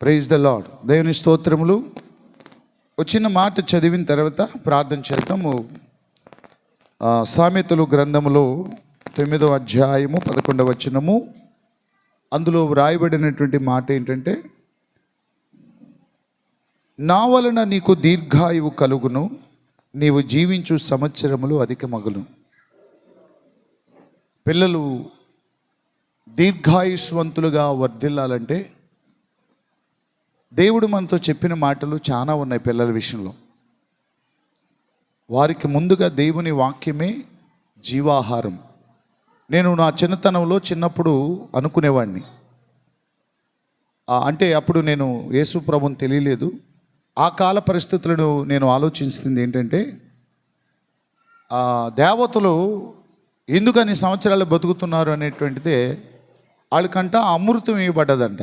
Praise the lord దేవుని స్తోత్రములు. వచ్చిన మాట చదివిన తర్వాత ప్రార్థన చేద్దాము. సామెతలు గ్రంథములో తొమ్మిదో అధ్యాయము పదకొండవ వచనము. అందులో వ్రాయబడినటువంటి మాట ఏంటంటే నా వలన నీకు దీర్ఘాయువు కలుగును నీవు జీవించు సంవత్సరములు అధిక మగులు పిల్లలు దీర్ఘాయుష్వంతులుగా వర్ధిల్లాలంటే దేవుడు మనతో చెప్పిన మాటలు చాలా ఉన్నాయి పిల్లల విషయంలో. వారికి ముందుగా దేవుని వాక్యమే జీవాహారం. నేను నా చిన్నతనంలో చిన్నప్పుడు అనుకునేవాడిని అంటే అప్పుడు నేను యేసు ప్రభుని తెలియలేదు. ఆ కాల పరిస్థితులను నేను ఆలోచించింది ఏంటంటే దేవతలు ఎందుకని సంవత్సరాలు బతుకుతున్నారు అనేటువంటిదే వాళ్ళకంట అమృతం ఇవ్వబడ్డదంట.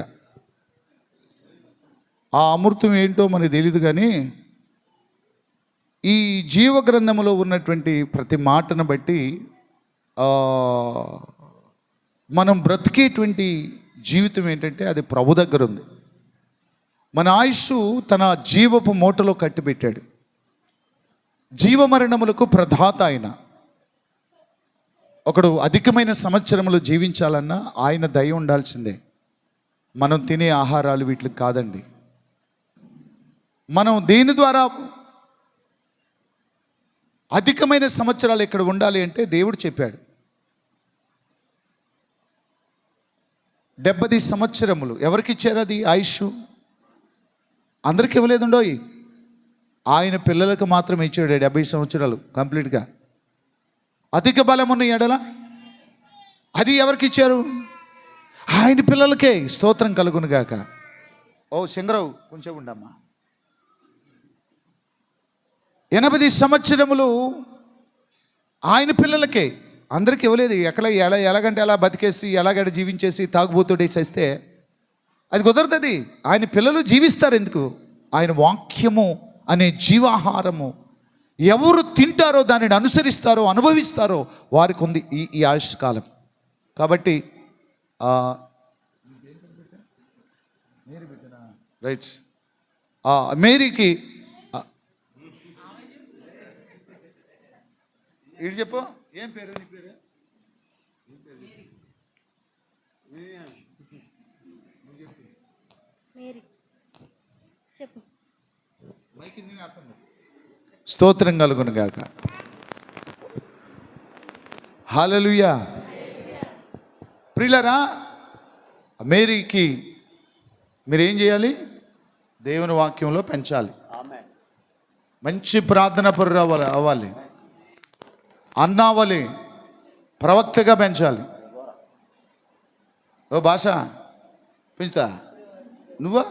ఆ అమృతం ఏంటో మనకు తెలియదు కానీ ఈ జీవ గ్రంథములో ఉన్నటువంటి ప్రతి మాటను బట్టి మనం బ్రతికేటువంటి జీవితం ఏంటంటే అది ప్రభు దగ్గర ఉంది. మన ఆయుష్ తన జీవపు మూటలో కట్టిపెట్టాడు. జీవమరణములకు ప్రధాత ఆయన. ఒకడు అధికమైన సంవత్సరములు జీవించాలన్నా ఆయన దయ ఉండాల్సిందే. మనం తినే ఆహారాలు వీటికి కాదండి. మనం దేని ద్వారా అధికమైన సంవత్సరాలు ఇక్కడ ఉండాలి అంటే దేవుడు చెప్పాడు. డెబ్బది సంవత్సరములు. ఎవరికి ఇచ్చారు అది? ఆయుష్. అందరికి ఇవ్వలేదుండోయ్ ఆయన పిల్లలకు మాత్రం ఇచ్చాడు డెబ్బై సంవత్సరాలు కంప్లీట్గా. అధిక బలం ఉన్న ఎడల? అది ఎవరికి ఇచ్చారు? ఆయన పిల్లలకే స్తోత్రం కలుగునుగాక ఓ సింగరావు కొంచెం ఉండమ్మా. ఎనభై సంవత్సరములు ఆయన పిల్లలకే. అందరికి ఇవ్వలేదు. ఎక్కడ ఎలా ఎలాగంటే ఎలా బతికేసి ఎలాగంటే జీవించేసి తాగుబోతుడే చేస్తే అది కుదరదు ఆయన పిల్లలు జీవిస్తారు ఎందుకు? ఆయన వాక్యము అనే జీవాహారము ఎవరు తింటారో దానిని అనుసరిస్తారో అనుభవిస్తారో వారికి ఉంది ఈ ఈ ఆయుష్కాలం. కాబట్టి రైట్స్ మేరీకి ఆ, ఇటు చెప్పు. ఏం పేరు? నీ పేరు? మేరీ. చెప్పు. స్తోత్రం కలుగును గాక. హాలలుయా ప్రియులరా మేరీకి మీరేం చేయాలి? దేవుని వాక్యంలో పెంచాలి. మంచి ప్రార్థన పరులు అవ్వాలి అవ్వాలి. అన్నావలి ప్రవక్తగా పెంచాలి. ఓ భాష పెంచుతా నువ్వా?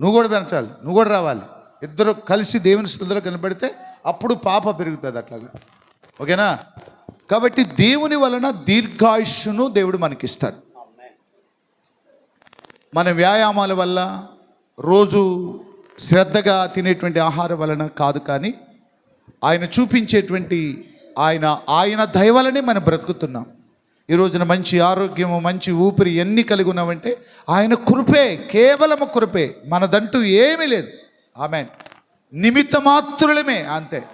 నువ్వు కూడా పెంచాలి నువ్వు కూడా రావాలి. ఇద్దరు కలిసి దేవుని స్థితిలో కనబడితే అప్పుడు పాప పెరుగుతుంది అట్లాగా. ఓకేనా? కాబట్టి దేవుని వలన దీర్ఘాయుష్ను దేవుడు మనకిస్తాడు. మన వ్యాయామాల వల్ల రోజు శ్రద్ధగా తినేటువంటి ఆహారం వలన కాదు కానీ ఆయన చూపించేటువంటి ఆయన ఆయన దయవలనే మనం బ్రతుకుతున్నాం. ఈ రోజున మంచి ఆరోగ్యము మంచి ఊపిరి ఎన్ని కలిగి ఉన్నామంటే ఆయన కృపే కేవలము కృపే. మనదంటూ ఏమీ లేదు. ఆమె నిమిత్త మాత్రులమే అంతే.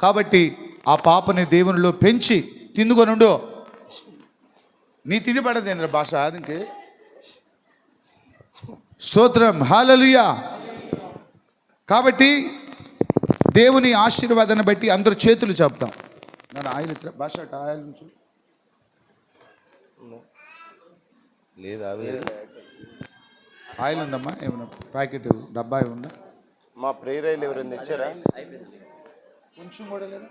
కాబట్టి ఆ పాపని దేవునిలో పెంచి తిందుకొనుండు. నీ తిండి పడదేంద్ర భాష? ఇంకే స్తోత్రం. హాలలుయా కాబట్టి దేవుని ఆశీర్వాదాన్ని బట్టి అందరు చేతులు చెప్తాం. నన్ను ఆయిల్ భాష ఆయిల్ ఉంచు. లేదా ఆయిల్ ఉందమ్మా ఏమన్నా ప్యాకెట్ డబ్బా ఏమన్నా మా ప్రేయర్ ఆయిల్ ఎవరైనా తెచ్చారా? కొంచెం కూడా లేదా?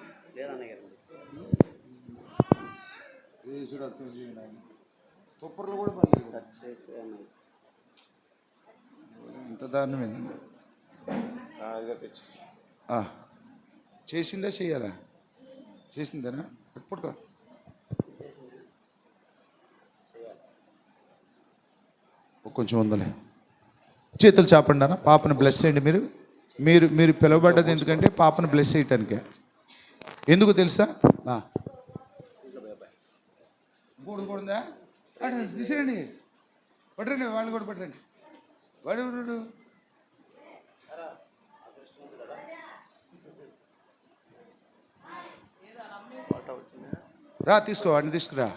తుప్పర్లు కూడా ఇంత దారుణమైంది తెచ్చు. చేసిందా చెయ్యాలా చేసిందేనా? ఎప్పుడు కొంచెం ఉందలే. చేతులు చాపండి అన్న పాపను బ్లెస్ చేయండి మీరు. మీరు మీరు పిలువబడ్డది ఎందుకంటే పాపను బ్లెస్ చేయటానికే. ఎందుకు తెలుసా? ఆ. ఇంకోటి ఉందా? తీసేయండి పట్టండి వాళ్ళు కూడా పట్టండి వాడు రా తీసుకో వాడిని తీసుకురా.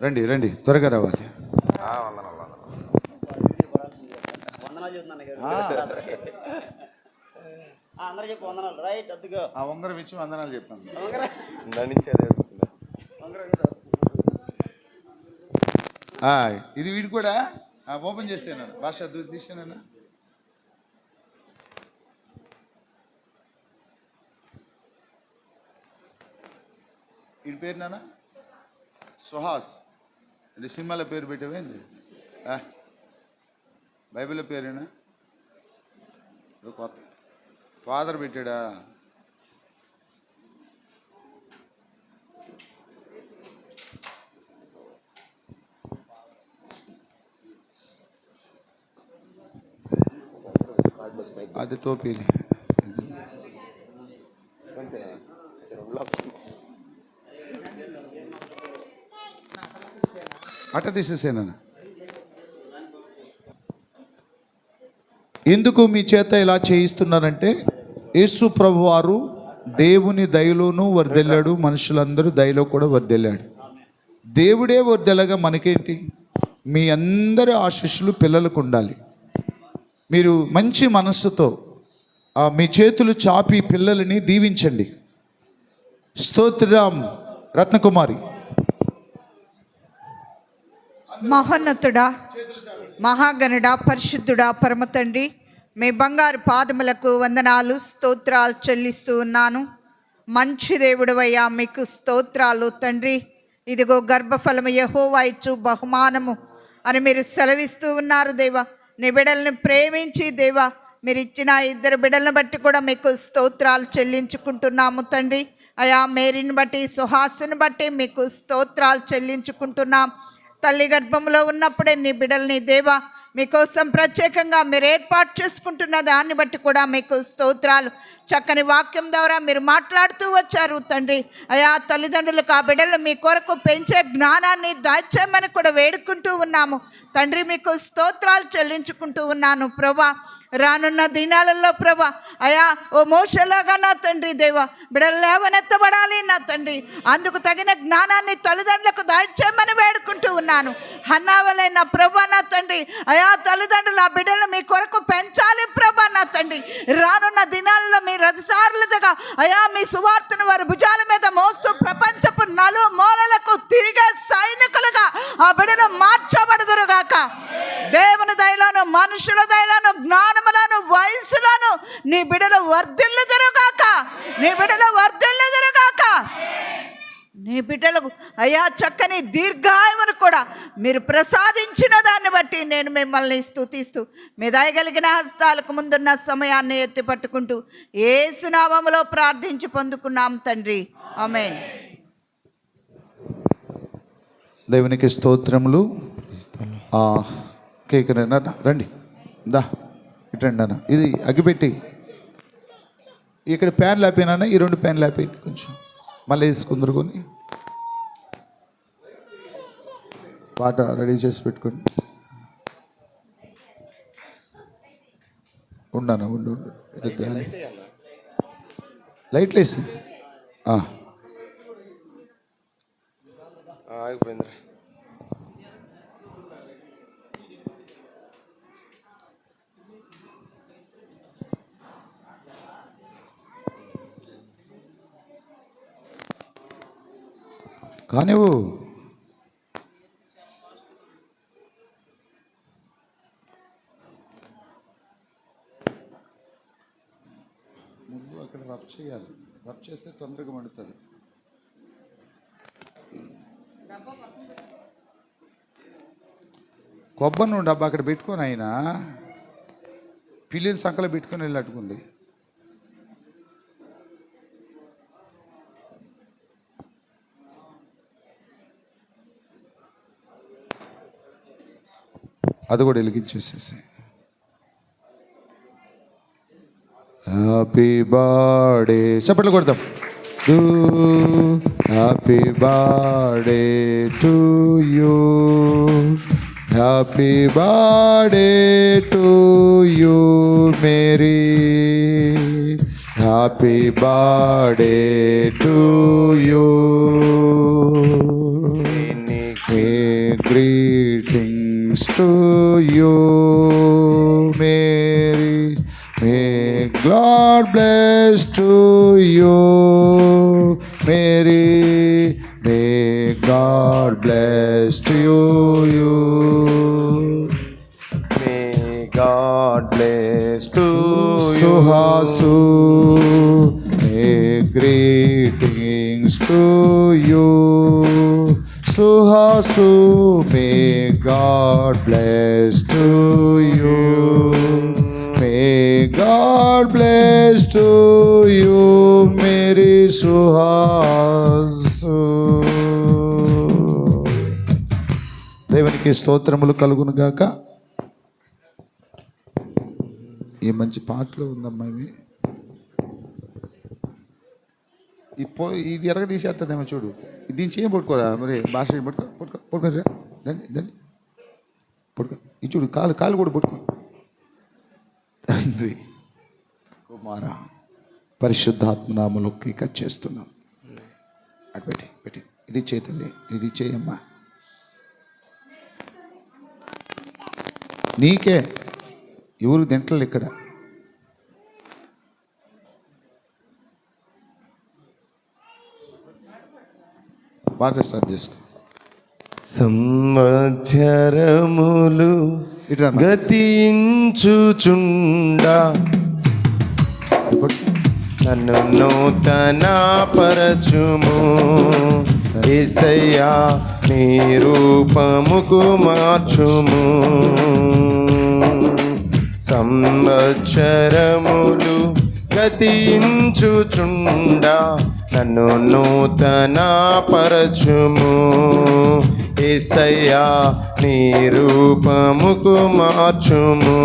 రండి రండి త్వరగా రావాలి. వందనాలు అందరూ చెప్పు రైట్ అద్దుగో ఆ ఉంగరం ఇచ్చి వందనాలు చెప్పాను ఇందా వీడు కూడా ఓపెన్ చేసాను భాష దూరం వీడి పేరు నాన్న? సుహాస్. అంటే సినిమాలో పేరు పెట్టావేంది ఆ, బైబిల్లో పేరేనా? కొత్త. ఫాదర్ పెట్టాడా? అది టోపీలు అట్ట తీసేసాను ఎందుకు మీ చేత ఇలా చేయిస్తున్నారంటే యేసు ప్రభు వారు దేవుని దయలోనూ వర్దెల్లాడు మనుషులందరూ దయలో కూడా వర్దెల్లాడు. దేవుడే వర్దెలగా మనకేంటి? మీ అందరి ఆశీస్సులు పిల్లలకు ఉండాలి. మీరు మంచి మనస్సుతో మీ చేతులు చాపి పిల్లలని దీవించండి. స్తోత్రం రత్నకుమారి. మహోన్నతుడా మహాగణుడా పరిశుద్ధుడా పరమ తండ్రి మీ బంగారు పాదములకు వందనాలు స్తోత్రాలు చెల్లిస్తూ ఉన్నాను. మంచి దేవుడవయ్యా మీకు స్తోత్రాలు తండ్రి. ఇదిగో గర్భఫలము యహోవాయచ్చు బహుమానము అని మీరు సెలవిస్తూ ఉన్నారు దేవా. నీ బిడల్ని ప్రేమించి దేవా మీరు ఇచ్చిన ఇద్దరు బిడ్డలను బట్టి కూడా మీకు స్తోత్రాలు చెల్లించుకుంటున్నాము తండ్రి. అయా మేరీని బట్టి సుహాసుని బట్టి మీకు స్తోత్రాలు చెల్లించుకుంటున్నాం. తల్లి గర్భంలో ఉన్నప్పుడే నీ బిడల్ని దేవా మీకోసం ప్రత్యేకంగా మీరు ఏర్పాటు చేసుకుంటున్న దాన్ని బట్టి కూడా మీకు స్తోత్రాలు. చక్కని వాక్యం ద్వారా మీరు మాట్లాడుతూ వచ్చారు తండ్రి. అయా తల్లిదండ్రులకు ఆ బిడ్డలు మీ కొరకు పెంచే జ్ఞానాన్ని దాచేయమని కూడా వేడుకుంటూ ఉన్నాము. తండ్రి మీకు స్తోత్రాలు చెల్లించుకుంటూ ఉన్నాను. ప్రభా రానున్న దినాలలో ప్రభా అయా ఓ మోసలాగా నా తండ్రి దేవా బిడలు లేవనెత్తబడాలి నా తండ్రి. అందుకు తగిన జ్ఞానాన్ని తల్లిదండ్రులకు దాచేయమని వేడుకుంటూ ఉన్నాను. హన్నావలే నా ప్రభా నా తండ్రి అయా తల్లిదండ్రులు ఆ బిడ్డలు మీ కొరకు పెంచాలి ప్రభా నా తండ్రి. రానున్న దినాలలో మీ రథసారులుగా అయా మీ సువార్తను వారి భుజాల మీద మోస్తూ ప్రపంచపు నలు మూలలకు తిరిగే సైనికులుగా ఆ బిడ్డలు మార్చబడదురుగాక. దేవుని దయలోను మనుషుల దయలోను జ్ఞానములను వయసులను నీ బిడలు వర్ధిల్లుదురుగాక నీ బిడలు వర్ధిల్లుదురుగాక నీ బిడ్డలకు అయా చక్కని దీర్ఘాయువును కూడా మీరు ప్రసాదించిన దాన్ని బట్టి నేను మిమ్మల్ని స్థుతిస్తూ మీ దయగలిగిన హస్తాలకు ముందున్న సమయాన్ని ఎత్తి పట్టుకుంటూ ఏసునామములో ప్రార్థించి పొందుకున్నాం తండ్రి. ఆమె దేవునికి స్తోత్రములు. ఆ, రండి. దా. ఇటు రండి అన్న ఇది అగ్గిపెట్టి. ఇక్కడ ప్యాన్ లేపినా ఈ రెండు ప్యాన్ లేపి కొంచెం. మళ్ళీ వేసుకుందరు కొని పాట రెడీ చేసి పెట్టుకోండి. ఉన్నాను ఉండు ఉండు. లైట్లు వేసి. ఆగిపోయింది కానివ్వు. ముందు అక్కడ రబ్ చేయాలి. రబ్ చేస్తే తొందరగా మండుతుంది. కొబ్బరి నుండి డబ్బా అక్కడ పెట్టుకొని అయినా పిల్లిని సంకలో పెట్టుకొని వెళ్ళట్టుకుంది అది కూడా వెలిగించేసేసి హ్యాపీ బర్త్డే చెప్పట్లు కొడతాం happy birthday to you happy birthday to you Mary happy birthday to you greetings to you mary May God bless to you, Mary. May God bless to you. you. May God bless to you. Suhasu, may greetings to you. Suhasu, may God bless to you. May God bless to you, Mary Suhasu. దేవునికి స్తోత్రములు కలుగును గాక ఈ మంచి పాటలో ఉందమ్మా ఇవి ఈ పో ఇది ఎరగ తీసేస్తుందేమో చూడు దీన్ని చేయం పట్టుకోరా. మరి భాష పట్టుకో పట్టుకో పట్టుకోరా దండి దండి పట్టుకో. ఇది చూడు కాలు కాలు కూడా పట్టుకో. తండ్రి కుమార పరిశుద్ధాత్మనామలోకి కట్ చేస్తున్నాం. అటు పెట్టి పెట్టి. ఇది చేతలే ఇది చేయమ్మా నీకే. ఎవరు తింటలు ఇక్కడ. పాట స్టార్ట్ చేసుకో సంవత్సరములు. గతించుచుండా. నన్ను నూతన పరచుము ఏసయ్యా నీ రూపముకు మార్చుము. సంవత్సరములు గతించుచుండా. నన్ను నూతన పరచుము. ఏసయ్యా నీ రూపముకు మార్చుము.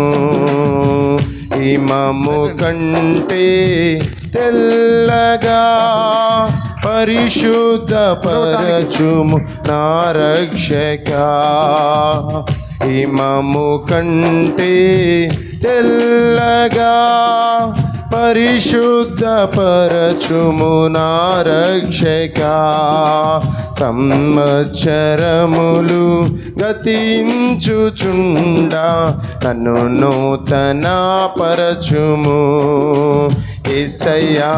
హిమము కంటే తెల్లగా పరిశుద్ధ పరచుము నా రక్షక. హిమము కంటే తెల్లగా పరిశుద్ధ పరచుము నా రక్షక. సంవత్సరములు గతించుచుండ నన్ను నూతన పరచుము ఏసయ్యా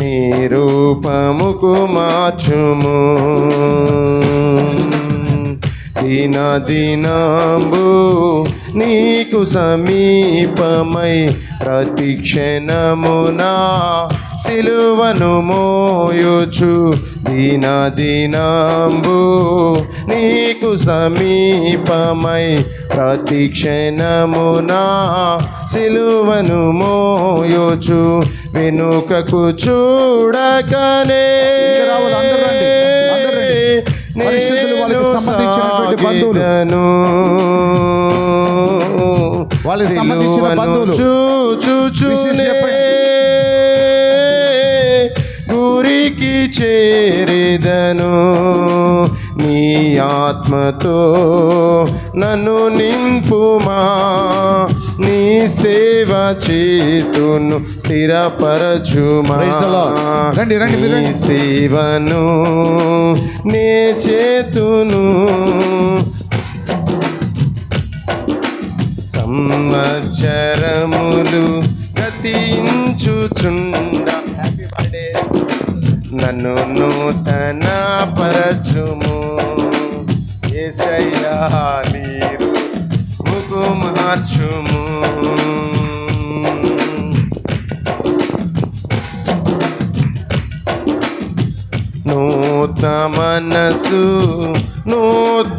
నీ రూపముకు మార్చుము. దిన దినంబు నీకు సమీపమై ప్రతి క్షణమునా సిలువను మోయుచు. దిన దినంబు నీకు సమీపమై ప్రతి క్షణమునా సిలువను మోయుచు. వెనుకకు చూడకనే ఇంకా సంబంధించినటువంటి బంధువులు. వాళ్ళకి సంబంధించిన బంధువులు. గురికి చేరేదను ఆత్మతో నన్ను నింపుమా నీ సేవ చేతును స్థిరపరచుమా. రండి. సేవను నే చేతును సంవత్సరములు గతించుచుండా నన్ను నూతన పరచుము ఏసయ్యా నీరు. ముకు మార్చుము నూతన మనసు నూతనాత్మను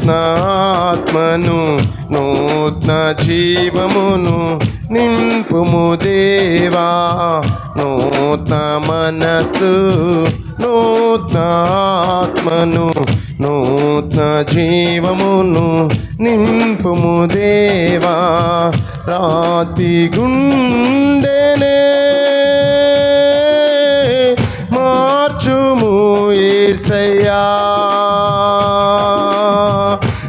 నూత్న జీవమును నింపుము దేవా. నూతన మనసు నూతనాత్మను నూతన జీవమును నింపుము దేవా. రాతి గుండెనే మార్చుము ఏసయ్యా.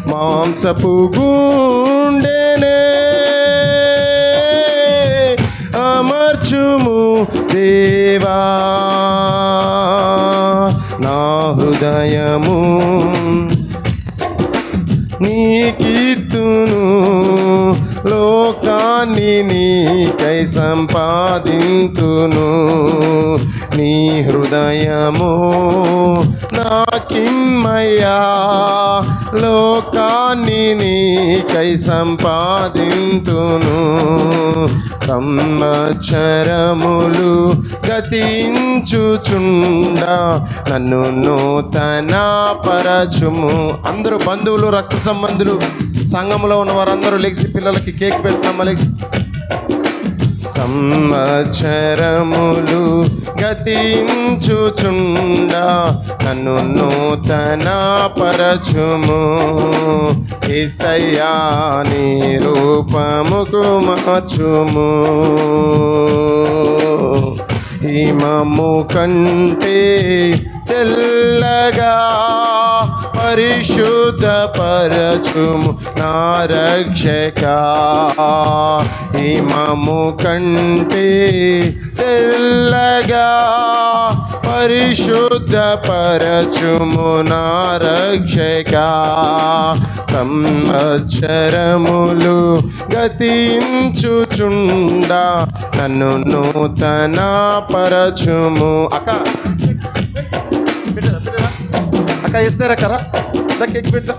మాంసపు గుండెనే అమర్చుము దేవా. హృదయము నీకిత్తును లోకాన్ని నీకై సంపాదింతును. నీ హృదయము నాకిమ్మయ్యా లోకాన్ని నీకై సంపాదింతును. సంవత్సరములు గతించుచుండా నన్ను నూతన పరచుము. అందరూ బంధువులు రక్త సంబంధులు సంఘంలో ఉన్న వారందరూ లెగిసి పిల్లలకి కేక్ పెడతామా లెగిసి సంవత్సరములు గతించుచుండా నన్ను నూతన పరచుము. ఏసయ్యా నీ రూపముకు మార్చుము. హిమము కంటే తెల్లగా పరిశుద్ధ పరచుము నా రక్షక హిమము కంటే తెల్లగా పరిశుద్ధ పరచుము నా రక్షక సంవత్సరములు గతించుచుండ. నన్ను నూతన పరచుము అక్క. అక్క ఇస్తారా కరా కేక్ పెట్ట.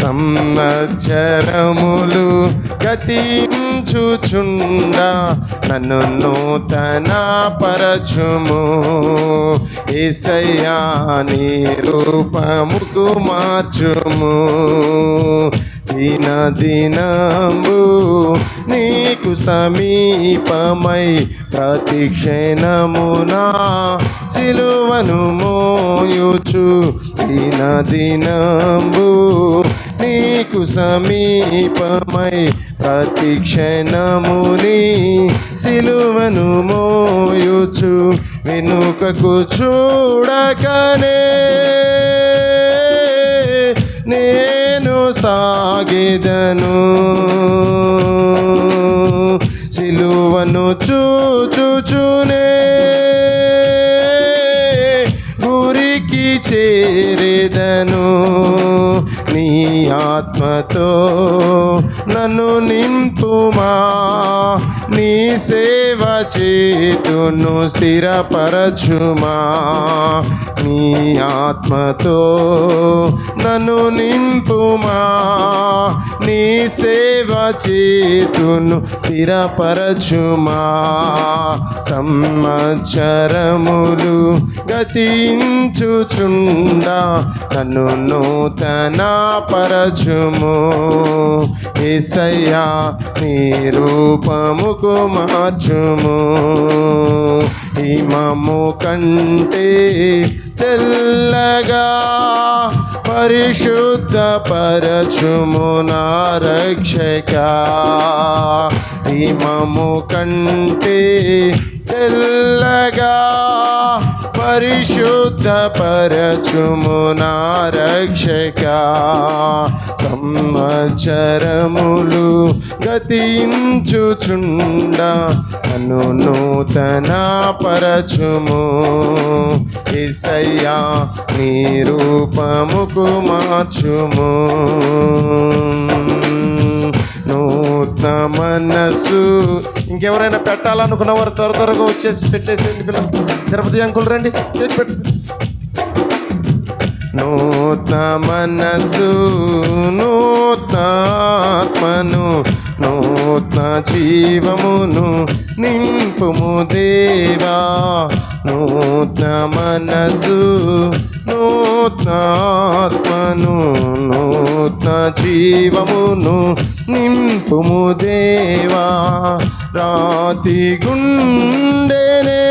సంవత్సరములు గతించుచుండా నన్ను నూతన పరచుము ఏసయ్యా రూపముకు మార్చుము. దిన దినము నీకు సమీపమై ప్రతి క్షణమునా సిలువను మోయుచు దిన దినంబు. నీకు సమీపమై ప్రతి క్షణముని సిలువను మోయుచు వెనుకకు చూడకనే. నే సాగెదను. సిలువను చూచుచునే గురికి చేరేదను. నీ ఆత్మతో నన్ను నింపుమా? నీ సే చేతును స్థిరపరచుమా? నీ ఆత్మతో నన్ను నింపుమా? నీ సేవ చేతును స్థిరపరచుమా? సంవత్సరములు గతించుచుండా నన్ను నూతన పరచుము ఏసయ్యా నీ రూపముకు మార్చుము. హిమము కంటే తెల్లగా పరిశుద్ధ పరచుము నా రక్షక హిమము కంటే తెల్లగా పరిశుద్ధ పరచుము నా రక్షక సంవత్సరములు గతించుచుండా నన్ను నూతన పరచుము ఇసయ్యా నీ రూపముకు మార్చుము. నా మనసు. ఇంకెవరైనా పెట్టాలనుకున్న వారు త్వర త్వరగా వచ్చేసి పెట్టేసేయండి పిల్లలు. తిరుపతి అంకులు రండి కేక్ పెట్టు. నూతన మనసు నూతనాత్మను నూతన జీవమును నింపుము దేవా. నూతన మనసు నూతనాత్మను నూతన జీవమును నింపుము దేవా. రాతి గుండెనే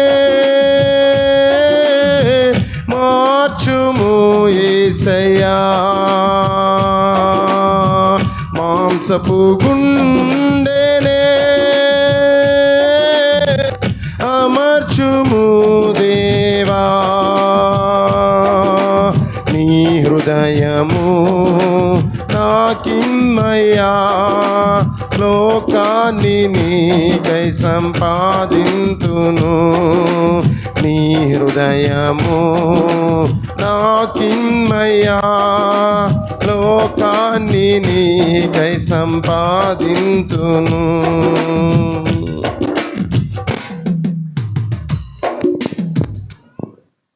మార్చుము ఏసయ్యా. మాంసపు గుండె హృదయము నాకిమ్మయ్యా లోకాన్ని నీకై సంపాదింతును. నీ హృదయము నాకిమ్మయ్యా లోకాన్ని నీకై సంపాదింతును.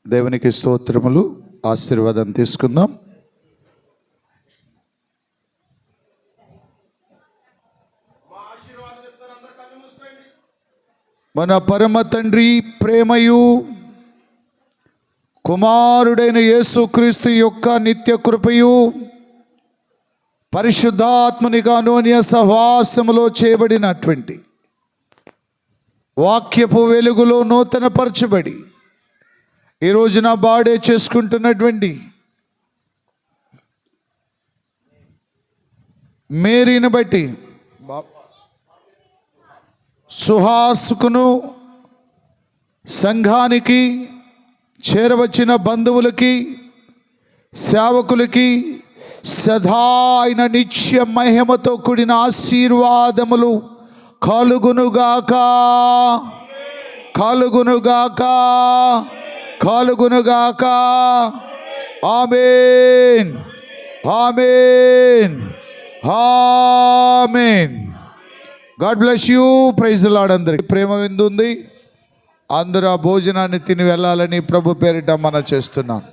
దేవునికి స్తోత్రములు. ఆశీర్వాదం తీసుకుందాం. మన పరమ తండ్రి ప్రేమయు కుమారుడైన యేసుక్రీస్తు యొక్క నిత్య కృపయు పరిశుద్ధాత్మనిగాను అన్య సహవాసములో చేయబడినటువంటి వాక్యపు వెలుగులో నూతనపరచబడి ఈ రోజున బాడే చేసుకుంటున్నటువంటి మేరీని బట్టి సుహాసుకును సంఘానికి చేరవచ్చిన బంధువులకి సేవకులకి సదా ఆయన నిత్య మహిమతో కూడిన ఆశీర్వాదములు కలుగునుగాక. కలుగునుగాక. కలుగునుగాక. Amen. Amen. Amen. God bless you. Praise lord అందరికి. ప్రేమ విందు ఉంది అందరూ ఆ భోజనాన్ని తిని వెళ్ళాలని ప్రభు పేరిట మన చేస్తున్నాను.